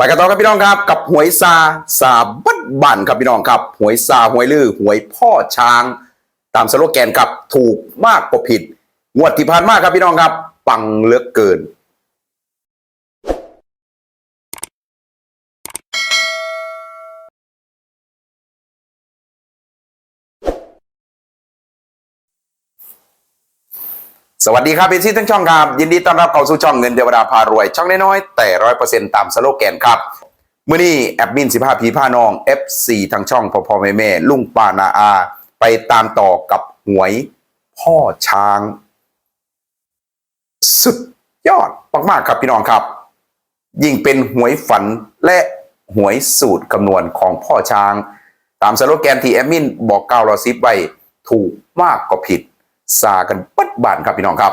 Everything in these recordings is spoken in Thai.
ไปกันต่อครับพี่น้องครับ กับหวยซาซาบัดบั่นครับพี่น้องครับหวยซาหวยลือหวยพ่อช้าง ตามสโลแกนครับถูกมากกว่าผิดงวดที่ผ่านมาครับพี่น้องครับ ปังเลือกเกิน สวัสดีครับเป็นที่ทั้งช่องครับ ยินดีต้อนรับเข้าสู่ช่องเงินเทวดาพารวย ช่องน้อยๆแต่ร้อยเปอร์เซ็นต์ตามสโลแกนครับเมื่อนี้แอดมินสิบห้าพีผ้านอง FC ทางช่องพ่อพ่อแม่แม่ลุงปานาอา ไปตามต่อกับหวยพ่อช้าง สุดยอดมากๆครับพี่น้องครับ ยิ่งเป็นหวยฝันและหวยสูตรคำนวณของพ่อช้าง ตามสโลแกนที่แอดมินบอกเก้าเราซิปไว้ถูกมากกว่าผิด ซากันปัดบานครับพี่น้องครับ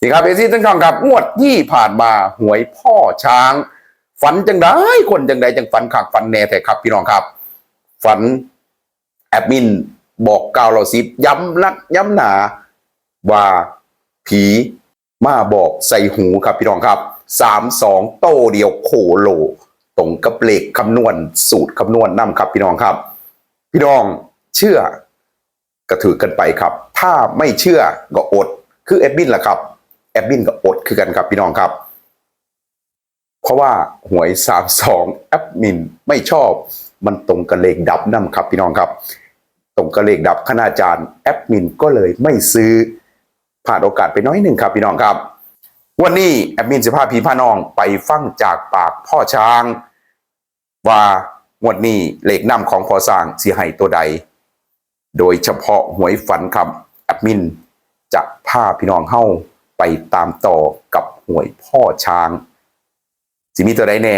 สิครับเอซี่ทั้งช่องครับงวดที่ผ่านมาหวยพ่อช้าง ฝันจังได้คนจังใดจังฝันขักฝันแน่แต่ครับพี่น้องครับ ฝันแอดมินบอกกาวเราซิบย้ำนักย้ำหนาว่าผีมาบอกใส่หูครับพี่น้องครับสามสองโตเดียวโคโลตรงกับเลขคำนวณสูตรคำนวณนำครับพี่น้องครับ พี่น้อง เชื่อกระถือกันไปครับ ถ้าไม่เชื่อก็อด คือแอดมินล่ะครับ แอดมินก็อดคือกันครับพี่น้องครับ เพราะว่าหวยสามสองแอดมินไม่ชอบ มันตรงกับเลขดับนํครับ พี่น้องครับ ตรงกับเลขดับคณาจารย์แอดมินก็เลยไม่ซื้อผ่านโอกาสไปน้อยหนึ่งครับพี่น้องครับ วันนี้แอดมินสิพาพีพาน้องไปฟังจากปากพ่อช้าง ว่างวดนี้เลขนำของพอสร้างสีให้ตัวใด โดยเฉพาะหวยฝันครับแอดมินจะพาพี่น้องเข้าไปตามต่อกับหวยพ่อช้างสิมีตัวใดแน่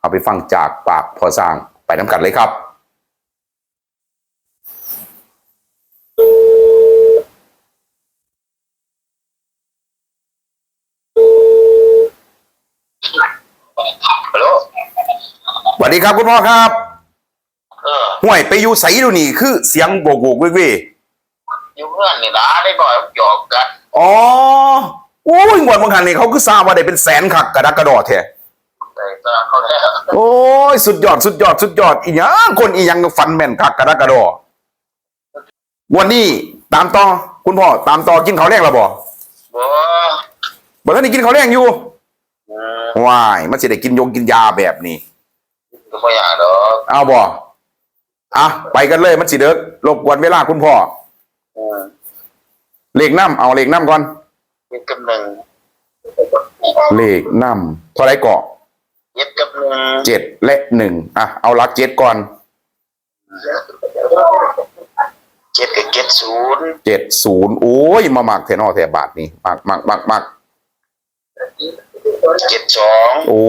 เอาไปฟังจากปากพอสร้างไปน้ำกันเลยครับฮัลโหลสวัสดีครับคุณพ่อครับเออ ห่วยไปอยู่ใสดูนี่คือเสียงโบกโบกเว้ยเว้ยอยู่เพื่อนนี่นะได้บ่อยหยอกกันอ๋อโอ้ยงวดบางคันนี่เขาคือทราบว่าได้เป็นแสนขักกระดักกระดอแท้แต่ตาเขาแล้วโอ้ยสุดยอดสุดยอดสุดยอดอีหยังคนอีหยังฟันแม่นคักกระดักกระดอวันนี้ตามต่อคุณพ่อตามต่อกินข้าวแรงแล้วบ่บ่บ่ทันได้กินข้าวแรงอยู่อืมว้ายมันสิได้กินยงกินยาแบบนี้ก็ไม่อยากดอกเอาบ่ อะไปกันเลยมันสิเด้อรบกวนเวลาคุณพ่ออืมเลขน้ำเอาเลขน้ำก่อนเย็ดกับหนึ่งเลขน้ำเท่าไรเกาะเย็ดกับหนึ่งเจ็ดและหนึ่งอะเอาหลักเจ็ดก่อนเจ็ดกับเจ็ดศูนย์เจ็ดศูนย์โอ้ยมาหมักแทนอแทบาทนี่หมักหมักหมักหมักเจ็ดสองโอ้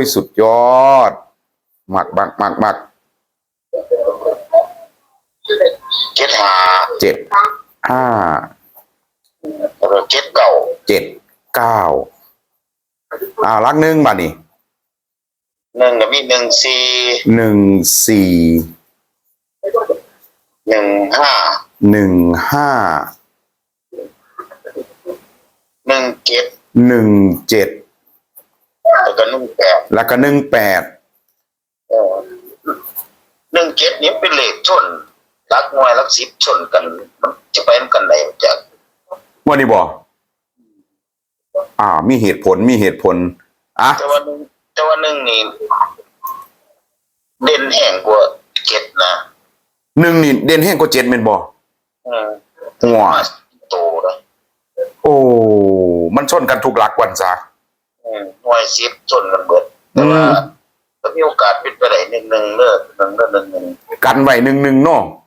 ยสุดยอดหมักหมักหมักหมัก เจ็ดห้าเจ็ดห้าแล้วก็เจ็ดเก้าเจ็ดเก้าอ่าลักหนึ่งบาทนี่หนึ่งก็มีหนึ่งสี่หนึ่งสี่หนึ่งห้าหนึ่งห้าหนึ่งเจ็ดหนึ่งเจ็ดแล้วก็หนึ่งแปดแล้วก็หนึ่งแปดเออหนึ่งเจ็ดนี้เป็นเลขชน รักงวยรักสิบชนกัน มันจะไปกันไหนจากวันนี้บอกอ่า มีเหตุผลมีเหตุผลอะแต่ว่าหนึ่งแต่ว่าหนึ่งนี่เด่นแห่งกว่าเจ็ดนะหนึ่งนี่เด่นแห้งกว่าเจ็ดเป็นบออืมหัวมาโตนะโอ้ มันชนกันทุกหลักวันซะอืมหน่วยสิบชนกันเบิดแต่ว่าอืมถ้ามีโอกาสเป็นไปได้หนึ่งหนึ่งเลิกหนึ่งเลิกหนึ่งหนึ่งกันไว้หนึ่งหนึ่งเนาะอืม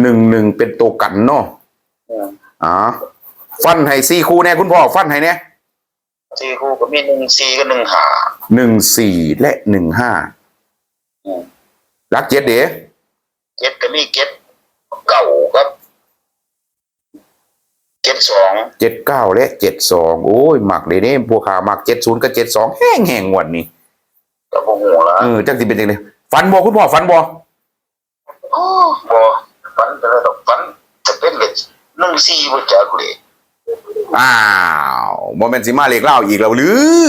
หนึ่งหนึ่งเป็นตัวกันเนาะอืมอ่าฟันให้สี่คู่แน่คุณพ่อฟันให้เนี่ยสี่คู่ก็มีหนึ่งสี่กับหนึ่งห้าหนึ่งสี่และหนึ่งห้าอืมรักเจ็ดเด๋เจ็ดก็มีเจ็ดเก่าครับเจ็ดสองเจ็ดเก้าและเจ็ดสองโอ้ยหมักเลยเนี่ยพวกขาหมักเจ็ดศูนย์กับเจ็ดสองแห้งแห้งงวันนี้กับพวกหัวละเออจังสิเป็นยังไงฟันบอคุณพ่อฟันบอ โอ้บ่ฝันแต่ละดอกฝันจะเป็นเหล็กหนึ่งสี่บ่จักเลยอ้าวโมเมนสิมาเลขเล่าอีกแล้วหรือ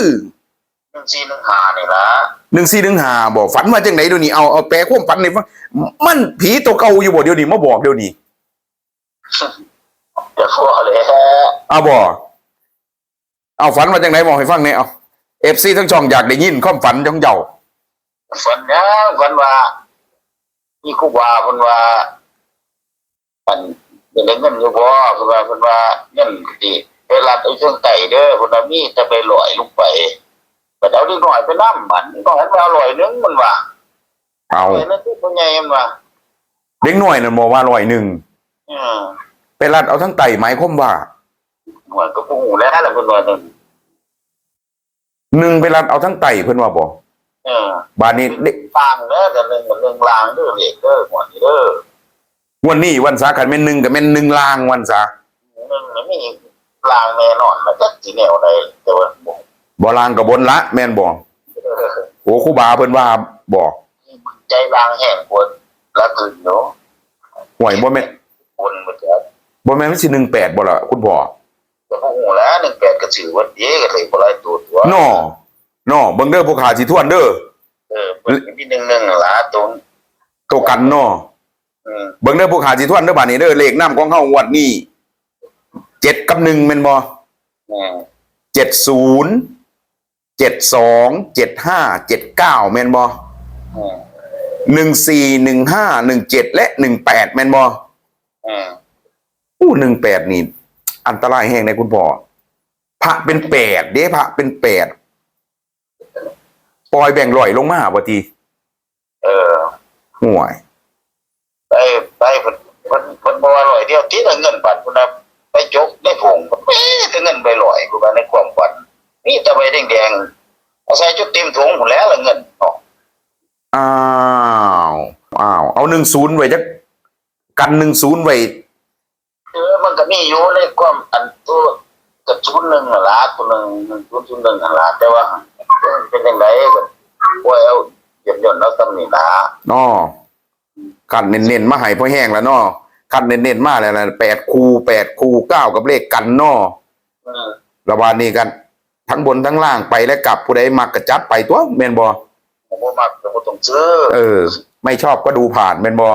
หนึ่งสี่หนึ่งหานี่ละหนึ่งสี่หนึ่งห้าบอกฝันมาจังไหนเดี๋ยวนี้เอาเอาแปลความฝันในอยฟังมันผีตัวเก่าอยู่บ่เดี๋ยวนี้มาบอกเดี๋ยวนี้เดี๋ยวพอเลยฮะเอาบอกเอาฝันมาจังไหนบอกให้ฟังเนี่ยเอาเอฟซีทั้งช่องอยากได้ยินความฝันของเจ้าฝันยังฝันว่ามีครูบาเพิ่นว่าอัน เป็นเงินอยู่บ่เพิ่นว่าเพิ่นว่าเงินที่เวลาไปเครื่องไก่เด้อเพิ่นว่ามีจะไปลอยลงไปไปเอาดิหน่อยไปน้ำมันก็ให้ไปเอาลอยนึงมันว่าเอาเห็นแล้วที่ผู้ใหญ่มันว่าเด็กหน่อยนั่นบอกว่าร้อยหนึ่งอืมไปรัดเอาทั้งไตหมายความว่าหน่วยก็บ่ฮู้แล้วล่ะเพิ่นว่านั่นหนึ่งไปรัดเอาทั้งไตเพิ่นว่าบอกเออบาดนี้เด็กฟางเด้อแต่หนึงมันหนึงลางเด้อเด็กเด้อหมดนี่เด้อ วันนี้วันสาขันแม่นหนึ่งกับแม่นหนึ่งลางวันสาหนึงนี่มีลางแน่นอนมันจักสิแนวใดแต่ว่าบ่บ่ลางกับบนละ แม่นบอกเออโอ้ครูบาเพิ่นว่าบอกใจลางแห้งปวดละคืนเนาะห่วยบ่แม่นปนหมดแล้วบ่แม่นมันสิหนึ่งแปดบ่ล่ะคุณพ่อแต่พวกหูแล้วหนึ่งแปดก็ถือว่าดีก็เลยบ่ได้ตัวตัวน้อน้อเบิ่งเด้อผู้ขาสิทวนเด้อเออมันมีหนึ่งหนึ่งละตรงโตวกันน้ออืม เบิ่งเด้อผู้ขาสิทวนเด้อบาดนี้เด้อเลขนำของเฮางวดนี้เจ็ดกับหนึ่งแม่นบ่อืมเจ็ดศูนย์เจ็ดสองเจ็ดห้าเจ็ดเก้าแม่นบ่อืมหนึ่งสี่หนึ่งห้าหนึ่งเจ็ดและหนึ่งแปดแม่นบ่อืมอู้หนึ่งแปดนี่อันตรายแห้งในคุณพ่อพระเป็นแปดเด้พระเป็นแปดปล่อยแบ่งลอยลงมาบ่ทีเออห่วย ไปไปเพิ่นเพิ่นเพิ่นบ่ว่าร้อย เดียวที่ได้เงินบาทพุ่นน่ะไปจกได้ผงเอ๊ะแต่เงินไปร้อยกูว่าในความฝันมีแต่ใบแดงๆเอาใส่จุดเต็มถุงหมดแล้วละเงินเนาะอ้าวอ้าวเอาหนึ่งศูนย์ไว้จักกันหนึ่งศูนย์ไว้เออมันก็มีอยู่ในความอันตัวกับชุดหนึ่งอะล่ะตัวหนึ่งหนึ่งชุดชุดหนึ่งอะล่ะแต่ว่าเป็นยังไงก็ป่วยเอาหย่อนหย่อนแล้วตำหนินะน้อกันเน้นๆมาให้พ่อแห้งแล้วน้อ กันเน้นๆมาแล้วนะแปดคูแปดคูเก้ากับเลขกันน้ออืมระบาดนี้กัน ทั้งบนทั้งล่างไปและกลับผู้ใดมักกระจัดไปตัวแม่นบ่ผมบ่มักผมบ่ต้องซื้อเออ ไม่ชอบก็ดูผ่านแม่นบ่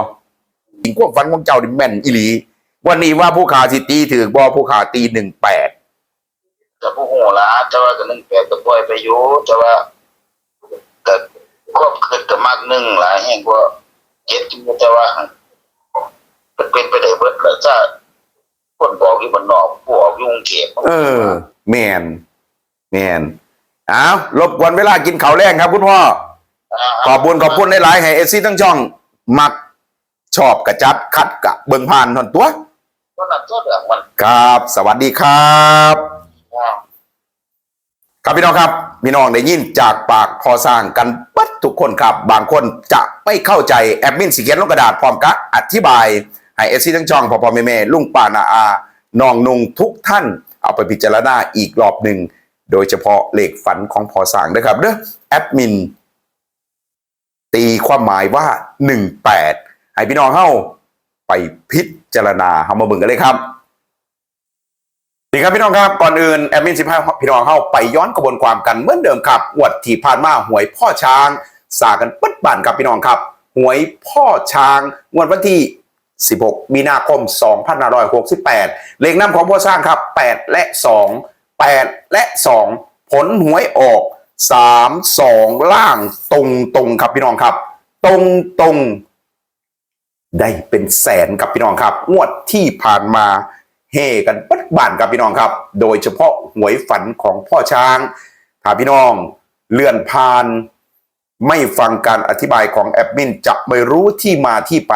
จริงความฝันของเจ้านี่แม่นอีหลี วันนี้ว่าผู้ขาสิตีถือบ่ผู้ขาตีหนึ่งแปดแต่ผู้หัวละแต่ว่าก็นึงแปดก็ปล่อยไปอยู่แต่ว่าก็ควบคิดก็มากหนึ่งหลายแห่งกว่าเจ็ดอยู่แต่ว่า มันเป็นไปได้เบิดแล้วจ้าคนบอกอยู่บ้านนอกผู้ออกอยู่กรุงเทพเออ แมนแมนเอารบกวนเวลากินข้าวแรงครับ คุณพ่อ ขอบคุณขอบคุณหลายๆให้เอซี่ทั้งช่อง มักชอบกระจัดคัดกะเบิ่งผ่านทนตัวก็นั่นตัวเรื่องมันครับ สวัสดีครับว่าครับพี่น้องครับพี่น้องได้ยินจากปากพอสร้างกันปัดทุกคนครับ บางคนจะไม่เข้าใจแอดมินสีเขียนลงกระดาษพร้อมกับอธิบาย ให้เอซี่ทั้งช่องพ่อพ่อแม่แม่ลุงป้านาอาน้องนุงทุกท่านเอาไปพิจารณาอีกรอบหนึ่ง โดยเฉพาะเลขฝันของพอสางนะครับเด้อแอดมิน ตีความหมายว่า 18 ให้พี่น้องเฮาไปพิจารณาเฮามาเบิ่งกันเลยครับดีครับพี่น้องครับก่อนอื่นแอดมินสิบห้าพี่น้องเข้าไปย้อนกระบวนความกันเหมือนเดิมครับงวดที่ผ่านมาหวยพ่อช้าง สากันปัดบานครับพี่น้องครับ หวยพ่อช้างงวดวันที่ 16 มีนาคม 2568 เลขนำของพ่อช้างครับ 8 และ 2 8 และ 2 ผลหวยออก 3 2 ล่างตรงตรงครับพี่น้องครับ ตรงตรงได้เป็นแสนครับพี่น้องครับ งวดที่ผ่านมาเฮกันปัดบ้านครับพี่น้องครับ โดยเฉพาะหวยฝันของพ่อช้างถ้าพี่น้องเลื่อนผ่าน ไม่ฟังการอธิบายของแอดมินจะไม่รู้ที่มาที่ไป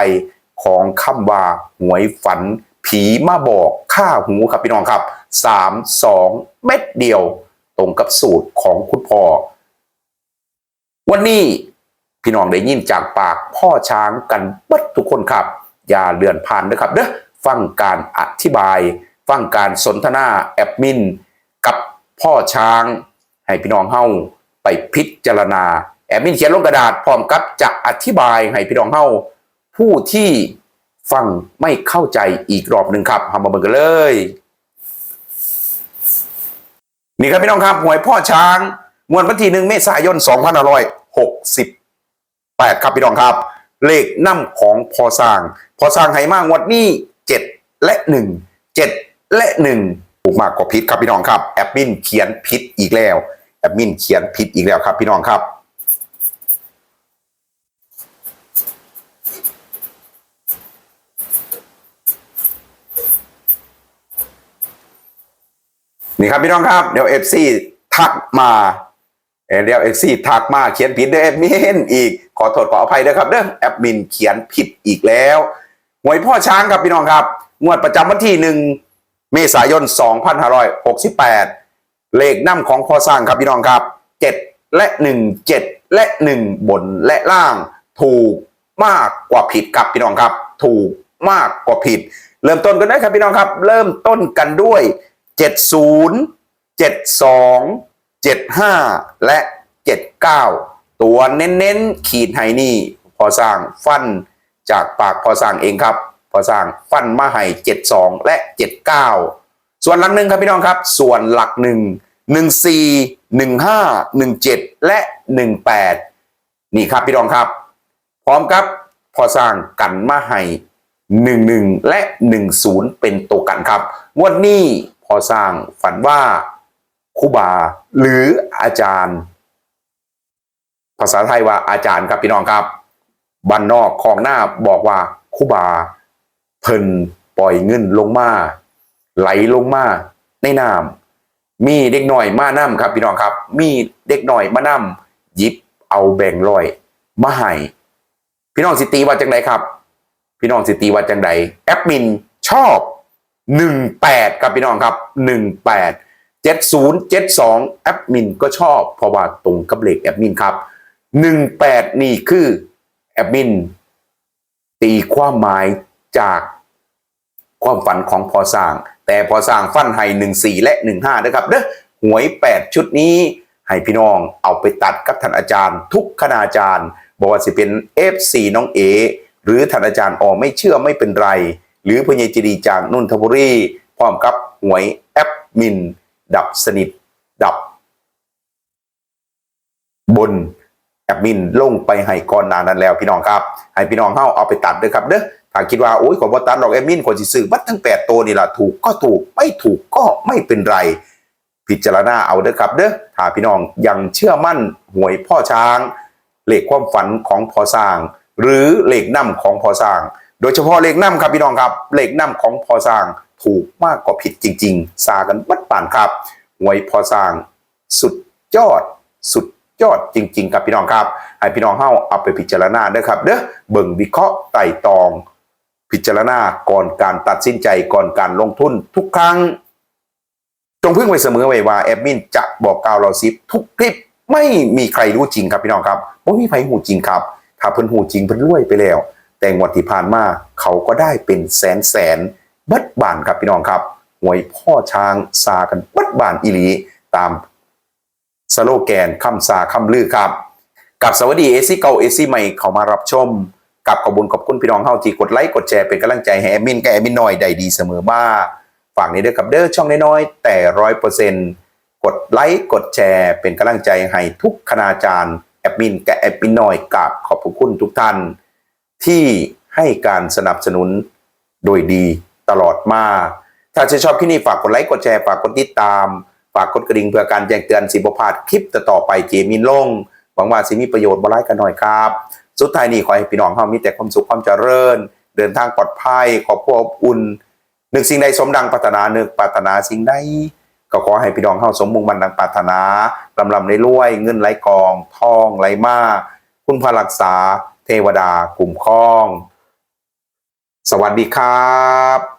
ของคำว่าหวยฝัน ผีมาบอกค่าหูครับพี่น้องครับสามสองเม็ดเดียว ตรงกับสูตรของคุณพ่อ วันนี้พี่น้องได้ยินจากปากพ่อช้างกันบัดทุกคนครับ อย่าเลื่อนผ่านนะครับเด้อฟังการอธิบาย ฟังการสนทนาแอดมิน กับพ่อช้าง ให้พี่น้องเฮาไปพิจารณาแอดมินเขียนลงกระดาษพร้อมกับจะอธิบายให้พี่น้องเฮา ผู้ที่ฟังไม่เข้าใจอีกรอบหนึ่งครับทำมาเบิ่งกันเลย นี่ครับพี่น้องครับหวยพ่อช้างงวดวันที่หนึ่งเมษายน2568ครับพี่น้องครับ เลขนำของพอสร้าง พอสร้างไหมากงวดนี้ 7 และ 1 7 และ1ถูกมากกว่าพิษครับพี่น้องครับแอดมินเขียนพิษอีกแล้วแอดมินเขียนพิษอีกแล้วครับพี่น้องครับ นี่ครับพี่น้องครับเดี๋ยวเอฟซีทักมาเอเดี๋ยวเอฟซีทักมาเขียนผิดเด้อแอดมินอีกขอโทษขออภัยด้วยครับเด้อแอดมินเขียนผิดอีกแล้วหวยพ่อช้างครับพี่น้องครับ งวดประจำวันที่หนึ่งเมษายน 2568 เลขนำของพ่อสร้างครับพี่น้องครับ 7 และ 1 7 และ 1 บนและล่างถูกมากกว่าผิดครับพี่น้องครับ ถูกมากกว่าผิด เริ่มต้นกันได้ครับพี่น้องครับ เริ่มต้นกันด้วย 70 72 75 และ 79 ตัวเน้นๆ ขีดไห้นี่ พอสร้างฟันจากปากพอสร้างเองครับ พอสร้างฟันมาให้72 และ 79 ส่วนหลักหนึ่งครับพี่น้องครับ ส่วนหลักหนึ่ง14 15 17 และ 18 นี่ครับพี่น้องครับ พร้อมครับพอสร้างกันมาให้ 11 และ 10 เป็นตัวกันครับงวดนี้ พอสร้างฝันว่าครูบาหรืออาจารย์ ภาษาไทยว่าอาจารย์ครับพี่น้องครับบ้านนอกของหน้าบอกว่าครูบา เพิ่นปล่อยเงินลงมา ไหลลงมาในน้ำมีเด็กหน่อยมาน้ำครับพี่น้องครับ มีเด็กหน่อยมาน้ำหยิบเอาแบ่งร้อยมาให้พี่น้องสิตีว่าจังไดครับ พี่น้องสิตีว่าจังไดแอดมินชอบ 18ครับพี่น้องครับ 18 7072แอดมินก็ชอบเพราะว่าตรงกับเลขแอดมินครับ 18 นี่คือแอดมิน ตีความหมายจากความฝันของพอสร้าง แต่พอสร้างฟันให้หนึ่งสี่และหนึ่งห้านะครับเด้อหวยแปดชุดนี้ให้พี่น้องเอาไปตัดกับท่านอาจารย์ ทุกคณาจารย์บอกว่าสิเป็น F4 น้องเอหรือท่านอาจารย์ออไม่เชื่อไม่เป็นไร หรือพญจิรีจากนุ่นทบุรีพร้อมกับหวยแอปมิน ดับสนิท ดับ บนแอดมินลงไปให้ก่อนนานั้นแล้วพี่น้องครับ ให้พี่น้องเฮาเอาไปตัดด้วยครับเด้อถ้าคิดว่าโอ้ยขอบตัดดอกแอดมินขอสิซื้อบัดทั้ง 8 ตัวนี่ล่ะถูกก็ถูกไม่ถูกก็ไม่เป็นไร พิจารณาเอาเด้อครับเด้อถ้าพี่น้องยังเชื่อมั่นหวยพ่อช้าง เลขความฝันของพอสร้าง หรือเลขนํของพอสร้าง โดยเฉพาะเลขนํครับพี่น้องครับ เลขนํของพอสร้างถูกมากกว่าผิดจริง ๆ ซากันวัดป่านครับหวยพอสร้างสุดยอดสุดยอดจริง ๆ ครับพี่น้องครับ ให้พี่น้องเฮาเอาไปพิจารณาด้อครับเด้อเบิ่งวิเคราะห์ไต่ตอง พิจารณาก่อนการตัดสินใจก่อนการลงทุนทุกครั้ง จงพึ่งไว้เสมอไว้ว่าแอดมินจะบอกกล่าวเราซิปทุกคลิปไม่มีใครรู้จริงครับพี่น้องครับไม่มีใครหูจริงครับ ถ้าเพิ่นหูจริงเพิ่นรวยไปแล้ว แต่งวดที่ผ่านมาเขาก็ได้เป็นแสนแสนบัดบานครับพี่น้องครับหวยพ่อช้างซากันบัดบานอีหลีตามสโลแกนคำซาคำลือครับ กับสวัสดีเอซี่เก่าเอซี่ใหม่เขามารับชม กับขอบคุญขอบคุณพี่น้องเฮาที่กดไลค์กดแชร์เป็นกำลังใจให้แอมินกับแอมินน้อยได้ดีเสมอมาฝากนี้ด้วยกับเด้อช่องน้อยๆแต่ร้อยเปอร์เซ็นต์กดไลค์กดแชร์เป็นกำลังใจให้ทุกคณาจารย์แอดมินกับแอดมินน้อยกับขอบคุณทุกท่าน ที่ให้การสนับสนุนโดยดีตลอดมา ถ้าชื่นชอบที่นี่ฝากกดไลค์กดแชร์ฝากกดติดตาม ฝากกดกระดิ่งเพื่อการแจ้งเตือนสิบพาดคลิปต่อไปเจมินลงหวังว่าสิมีประโยชน์บ่ไร้ายกันหน่อยครับ สุดท้ายนี้ขอให้พี่น้องเฮามีแต่ความสุขความเจริญ เดินทางปลอดภัยขอบครัวอบอุ่นหนึกสิ่งใดสมดังปรารถนาหนึกปรารถนาสิ่งใดก็ขอให้พี่น้องเฮาสมมุ่งมันดังปรารถนาลำลำในรวย เงินไหลกอง ทองไหลมาคุณพระรักษา เทวดาคุ้มครอง สวัสดีครับ